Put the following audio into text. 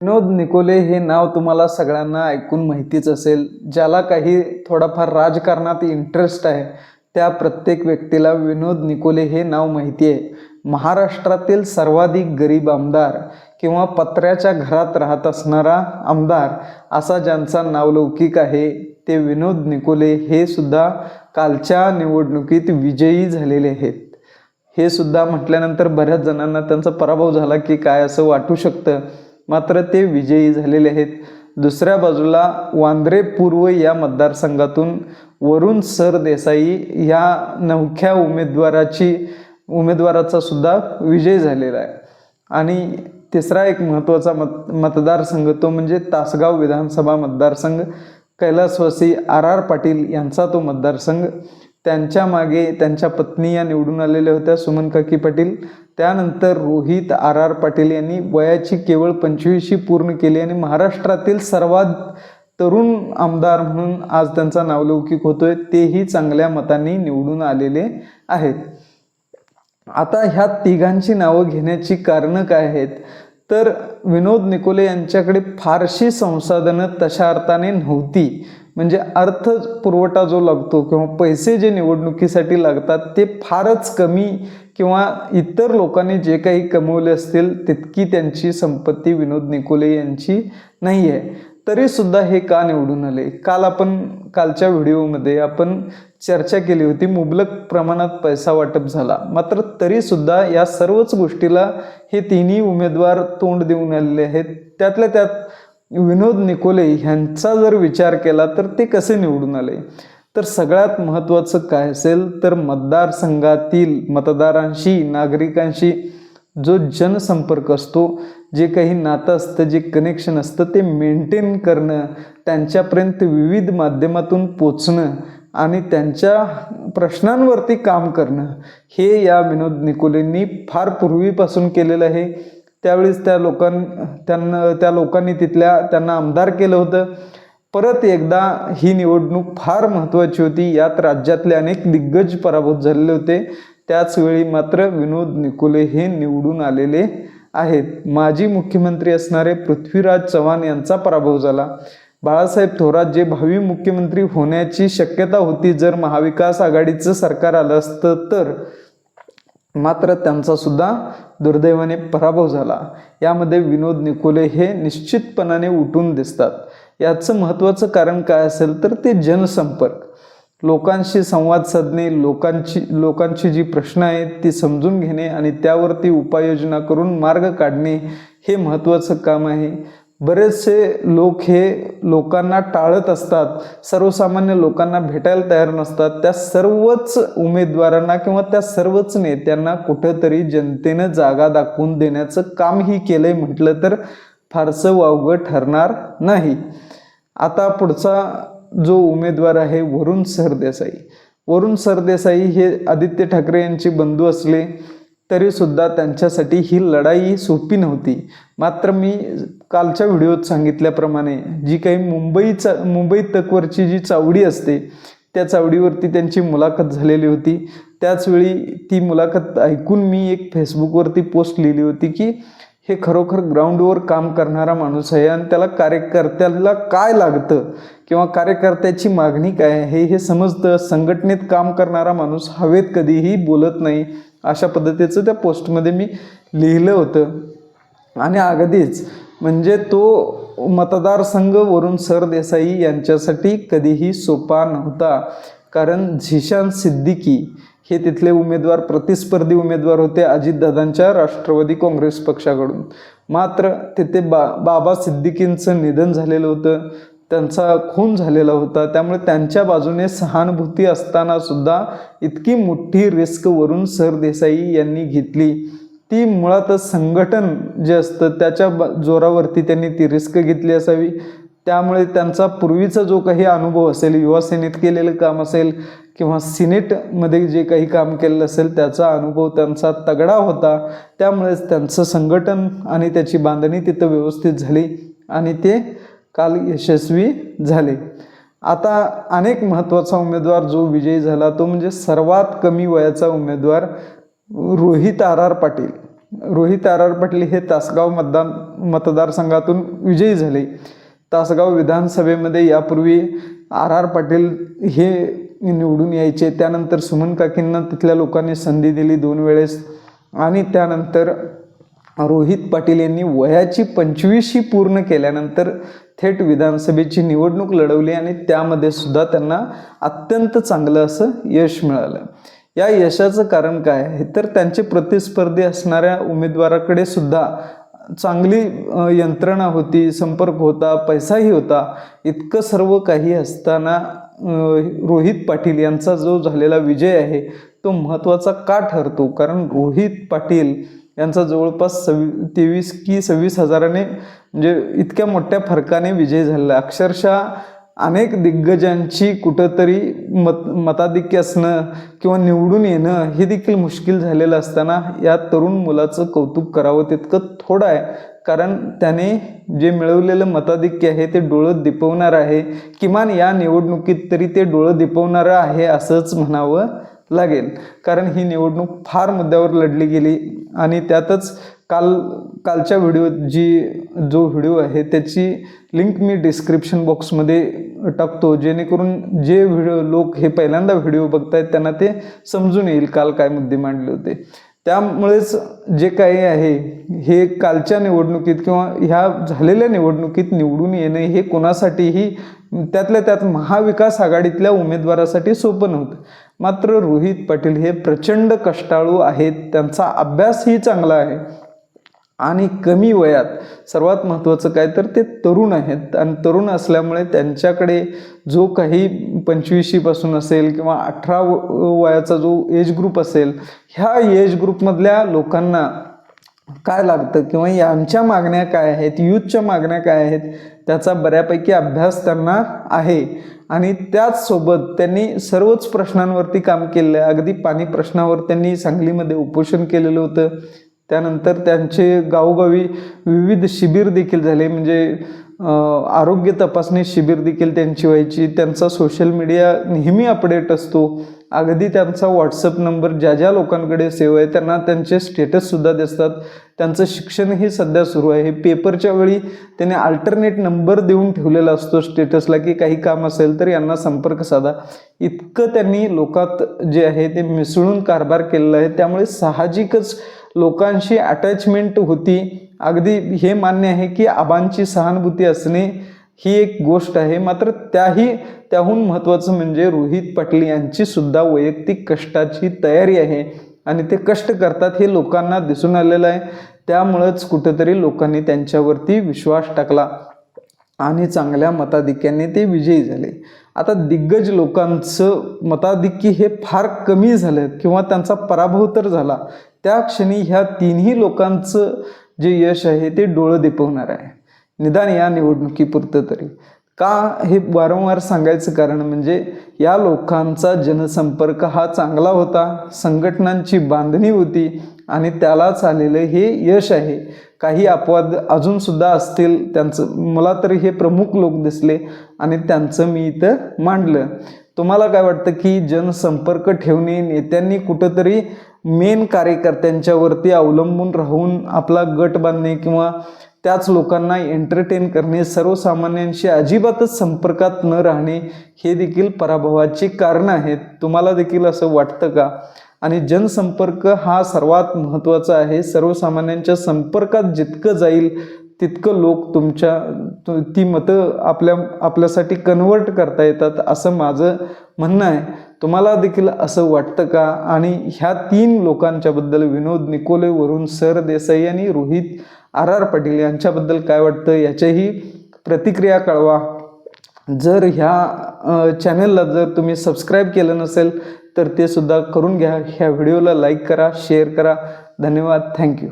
विनोद Nikolay हे नाव तुम्हाला सगळ्यांना ऐकून माहितीच असेल ज्याला काही थोडाफार राजकारणात इंटरेस्ट आहे त्या प्रत्येक व्यक्तीला विनोद निकोले हे नाव माहिती आहे महाराष्ट्रातील सर्वाधिक गरीब आमदार किंवा पत्र्याच्या घरात राहत असणारा आमदार असा ज्यांचा नावलौकिक आहे ते विनोद निकोले हे सुद्धा कालच्या निवडणुकीत विजयी झालेले आहेत. हे सुद्धा म्हटल्यानंतर बऱ्याच जणांना त्यांचा पराभव झाला की काय असं वाटू शकतं. मात्र ते विजयी झालेले आहेत. दुसऱ्या बाजूला वांद्रे पूर्व या मतदारसंघातून वरुण सरदेसाई या नवख्या उमेदवाराची उमेदवाराचा सुद्धा विजय झालेला आहे. आणि तिसरा एक महत्त्वाचा मत मतदारसंघ तो म्हणजे तासगाव विधानसभा मतदारसंघ. कैलासवासी आर आर पाटील यांचा तो मतदारसंघ. त्यांच्या मागे त्यांच्या पत्नी या निवडून आलेल्या होत्या सुमन काकी पाटील. त्यानंतर रोहित आर आर पाटील यांनी वयाची केवळ पंचवीसशी पूर्ण केली आणि महाराष्ट्रातील सर्वात तरुण आमदार म्हणून आज त्यांचा नावलौकिक होतोय तेही चांगल्या मतांनी निवडून आलेले आहेत. आता ह्या तिघांची नावं घेण्याची कारणं काय आहेत? तर विनोद निकोले यांच्याकडे फारशी संसाधनं तशा अर्थाने नव्हती. म्हणजे अर्थ पुरवठा जो लागतो किंवा पैसे जे निवडणुकीसाठी लागतात ते फारच कमी किंवा इतर लोकांनी जे काही कमवले असतील तितकी त्यांची संपत्ती विनोद निकोले यांची नाही आहे तरीसुद्धा हे का निवडून आले? काल आपण कालच्या व्हिडिओमध्ये आपण चर्चा केली होती मुबलक प्रमाणात पैसा वाटप झाला. मात्र तरीसुद्धा या सर्वच गोष्टीला हे तिन्ही उमेदवार तोंड देऊन आलेले आहेत. त्यातल्या त्यात विनोद निकोले ह्यांचा जर विचार केला तर ते कसे निवडून आले? तर सगळ्यात महत्त्वाचं काय असेल तर मतदारसंघातील मतदारांशी नागरिकांशी जो जनसंपर्क असतो जे काही नातं असतं जे कनेक्शन असतं ते मेंटेन करणं त्यांच्यापर्यंत विविध माध्यमातून पोचणं आणि त्यांच्या प्रश्नांवरती काम करणं हे या विनोद निकोलेंनी फार पूर्वीपासून केलेलं आहे. त्यावेळेस त्या लोकां त्यांना त्या लोकांनी तिथल्या त्यांना आमदार केलं होतं. परत एकदा ही निवडणूक फार महत्त्वाची होती. यात राज्यातले अनेक दिग्गज पराभूत झालेले होते. त्याचवेळी मात्र विनोद निकोले हे निवडून आलेले आहेत. माजी मुख्यमंत्री असणारे पृथ्वीराज चव्हाण यांचा पराभव झाला. बाळासाहेब थोरात जे भावी मुख्यमंत्री होण्याची शक्यता होती जर महाविकास आघाडीचं सरकार आलं असतं तर मात्र त्यांचा सुद्धा दुर्दैवाने पराभव झाला. यामध्ये विनोद निकोले हे निश्चितपणाने उठून दिसतात. याचं महत्त्वाचं कारण काय असेल तर ते जनसंपर्क. लोकांशी संवाद साधणे लोकांची लोकांची जी प्रश्न आहेत ती समजून घेणे आणि त्यावरती उपाययोजना करून मार्ग काढणे हे महत्त्वाचं काम आहे. बरेचसे लोक हे लोकांना टाळत असतात. सर्वसामान्य लोकांना भेटायला तयार नसतात. त्या सर्वच उमेदवारांना किंवा त्या सर्वच नेत्यांना कुठंतरी जनतेनं जागा दाखवून देण्याचं कामही केलंय म्हटलं तर फारसं वावगं ठरणार नाही. आता पुढचा जो उमेदवार आहे वरुण सरदेसाई. वरुण सरदेसाई हे आदित्य ठाकरे यांचे बंधू असले तरीसुद्धा त्यांच्यासाठी ही लढाई सोपी नव्हती. मात्र मी कालच्या व्हिडिओत सांगितल्याप्रमाणे जी काही मुंबईचा मुंबई तकवरची जी चावडी असते त्या चावडीवरती त्यांची मुलाखत झालेली होती. त्याचवेळी ती मुलाखत ऐकून मी एक फेसबुकवरती पोस्ट लिहिली होती की हे खरोखर ग्राउंडवर काम करणारा माणूस आहे आणि त्याला कार्यकर्त्याला काय लागतं किंवा कार्यकर्त्याची मागणी काय आहे? हे समजतं. संघटनेत काम करणारा माणूस हवेत कधीही बोलत नाही. अशा पद्धतीचं त्या पोस्टमध्ये मी लिहिलं होतं. आणि अगदीच म्हणजे तो मतदारसंघ वरुण सरदेसाई यांच्यासाठी कधीही सोपा नव्हता. कारण झिशान सिद्दीकी हे तिथले उमेदवार प्रतिस्पर्धी उमेदवार होते अजितदादांच्या राष्ट्रवादी काँग्रेस पक्षाकडून. मात्र तिथे बा बाबा सिद्दीकींचं निधन झालेलं होतं त्यांचा खून झालेला होता. त्यामुळे त्यांच्या बाजूने सहानुभूती असतानासुद्धा इतकी मोठी रिस्क वरून सरदेसाई यांनी घेतली. ती मुळातच संघटन जे असतं त्याच्या ब जोरावरती त्यांनी ती रिस्क घेतली असावी. त्यामुळे त्यांचा पूर्वीचा जो काही अनुभव असेल युवा सेनेत केलेलं काम असेल किंवा सिनेटमध्ये जे काही काम केलेलं असेल त्याचा अनुभव त्यांचा तगडा होता. त्यामुळेच त्यांचं संघटन आणि त्याची बांधणी तिथं व्यवस्थित झाली आणि ते काल यशस्वी झाले. आता अनेक महत्त्वाचा उमेदवार जो विजयी झाला तो म्हणजे सर्वात कमी वयाचा उमेदवार Rohit R R Patil. Rohit R R Patil हे तासगाव मतदान मतदारसंघातून विजयी झाले. तासगाव विधानसभेमध्ये यापूर्वी आर आर पाटील हे निवडून यायचे. त्यानंतर सुमन काकींना तिथल्या लोकांनी संधी दिली दोन वेळेस. आणि त्यानंतर रोहित पाटील यांनी वयाची पंचवीशी पूर्ण केल्यानंतर थेट विधानसभेची निवडणूक लढवली आणि त्यामध्ये सुद्धा त्यांना अत्यंत चांगलं असं यश मिळालं. या यशाचं कारण काय? आहे तर त्यांचे प्रतिस्पर्धी असणाऱ्या उमेदवाराकडे सुद्धा चांगली यंत्रणा होती संपर्क होता पैसाही होता. इतकं सर्व काही असताना रोहित पाटील यांचा जो झालेला विजय आहे तो महत्त्वाचा का ठरतो? कारण रोहित पाटील यांचा जवळपास सव्वी तेवीस की सव्वीस हजाराने म्हणजे इतक्या मोठ्या फरकाने विजय झालेला अक्षरशः अनेक दिग्गजांची कुठंतरी मत मताधिक्य असणं किंवा निवडून येणं हे देखील मुश्किल झालेलं असताना या तरुण मुलाचं कौतुक करावं तितकं थोडं आहे. कारण त्याने जे मिळवलेलं मताधिक्य आहे ते डोळं दिपवणार आहे. किमान या निवडणुकीत तरी ते डोळं दिपवणारं आहे असंच म्हणावं लागेल. कारण ही निवडणूक फार मुद्द्यावर लढली गेली आणि त्यातच काल कालच्या व्हिडिओ जी जो व्हिडिओ आहे त्याची लिंक मी डिस्क्रिप्शन बॉक्समध्ये टाकतो जेणेकरून जे व्हिडिओ लोक हे पहिल्यांदा व्हिडिओ बघतायत त्यांना ते समजून येईल काल काय मुद्दे मांडले होते. त्यामुळेच जे काही आहे हे कालच्या निवडणुकीत किंवा ह्या झालेल्या निवडणुकीत निवडून येणं हे कोणासाठीही त्यातल्या त्यात महाविकास आघाडीतल्या उमेदवारासाठी सोपं नव्हतं. मात्र रोहित पाटील हे प्रचंड कष्टाळू आहेत त्यांचा अभ्यासही चांगला आहे. आणि कमी वयात सर्वात महत्त्वाचं काय तर ते तरुण आहेत. आणि तरुण असल्यामुळे त्यांच्याकडे जो काही पंचवीशीपासून असेल किंवा अठरा व- वयाचा जो एज ग्रुप असेल ह्या एज ग्रुपमधल्या लोकांना काय लागतं किंवा यांच्या मागण्या काय आहेत यूथच्या मागण्या काय आहेत त्याचा बऱ्यापैकी अभ्यास त्यांना आहे. आणि त्याचसोबत त्यांनी सर्वच प्रश्नांवरती काम केलेलं आहे. अगदी पाणी प्रश्नावर त्यांनी सांगलीमध्ये उपोषण केलेलं होतं. त्यानंतर त्यांचे गावोगावी विविध शिबिर देखील झाले. म्हणजे आरोग्य तपासणी शिबिर देखील त्यांची व्हायची. त्यांचा सोशल मीडिया नेहमी अपडेट असतो. अगदी त्यांचा व्हॉट्सअप नंबर ज्या ज्या लोकांकडे सेव आहे त्यांना त्यांचे स्टेटससुद्धा दिसतात. त्यांचं शिक्षणही सध्या सुरू आहे. पेपरच्या वेळी त्याने अल्टरनेट नंबर देऊन ठेवलेला असतो स्टेटसला की काही काम असेल तर यांना संपर्क साधा. इतकं त्यांनी लोकात जे आहे ते मिसळून कारभार केलेला आहे. त्यामुळे साहजिकच लोकांशी अटॅचमेंट होती. अगदी हे मान्य आहे की आबांची सहानुभूती असणे ही एक गोष्ट आहे. मात्र त्याही त्याहून महत्त्वाचं म्हणजे रोहित पाटील यांची सुद्धा वैयक्तिक कष्टाची तयारी आहे आणि ते कष्ट करतात हे लोकांना दिसून आलेलं आहे. त्यामुळंच कुठंतरी लोकांनी त्यांच्यावरती विश्वास टाकला आणि चांगल्या मताधिक्याने ते विजयी झाले. आता दिग्गज लोकांचं मताधिक्य हे फार कमी झालं किंवा त्यांचा पराभव तर झाला. त्या क्षणी ह्या तिन्ही लोकांचं जे यश आहे ते डोळं दिपवणार आहे. निदान या निवडणुकीपुरतं तरी. का हे वारंवार सांगायचं कारण म्हणजे या लोकांचा जनसंपर्क हा चांगला होता संघटनांची बांधणी होती आणि त्यालाच आलेलं हे यश आहे. काही अपवाद अजूनसुद्धा असतील त्यांचं मला तरी हे प्रमुख लोक दिसले आणि त्यांचं मी इथं मांडलं. तुम्हाला काय वाटतं की जनसंपर्क ठेवणे नेत्यांनी कुठंतरी मेन कार्यकर्त्यांच्यावरती अवलंबून राहून आपला गट बांधणे किंवा त्याच लोकांना एंटरटेन करणे सर्वसामान्यांशी अजिबातच संपर्कात न राहणे हे देखील पराभवाची कारणं आहेत. तुम्हाला देखील असं वाटतं का? आणि जनसंपर्क हा सर्वात महत्त्वाचा आहे. सर्वसामान्यांच्या संपर्कात जितकं जाईल तितकं लोक तुमच्या ती मतं आपल्या आपल्यासाठी कन्वर्ट करता येतात असं माझं म्हणणं आहे. तुम्हाला देखील असं वाटतं का? आणि ह्या तीन लोकांच्याबद्दल विनोद निकोले वरुण सर देसाई आणि रोहित आर आर पाटील यांच्याबद्दल काय वाटतं याच्याही प्रतिक्रिया कळवा. जर ह्या चॅनलला जर तुम्ही सबस्क्राईब केलं नसेल तर ते सुद्धा करून घ्या. ह्या व्हिडिओला लाईक करा शेअर करा. धन्यवाद. थँक्यू